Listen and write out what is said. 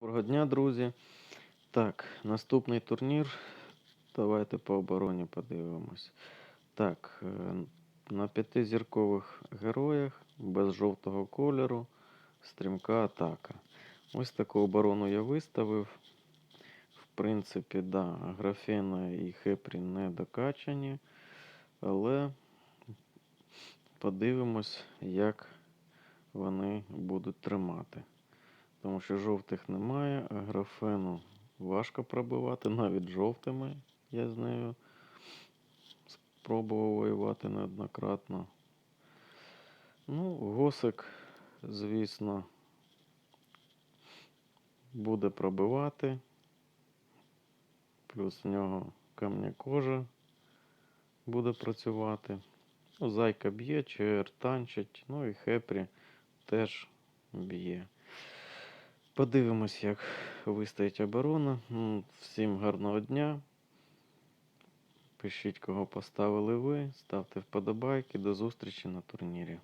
Доброго дня, друзі. Так, наступний турнір. Давайте по обороні подивимось. Так, е, на п'ятизіркових героях без жовтого кольору стрімка атака. Ось таку оборону я виставив. В принципі, да, графіна і хепрі не докачані, але подивимось, як вони будуть тримати. Тому що жовтих немає, а графену важко пробивати, навіть жовтими я з нею спробував воювати неоднократно. Ну, госик, звісно, буде пробивати. Плюс в нього камня кожа буде працювати. Ну, зайка б'є, чер танчить, ну і хепрі теж б'є. Подивимось, як вистоїть оборона. Всім гарного дня. Пишіть, кого поставили ви, ставте вподобайки. До зустрічі на турнірі.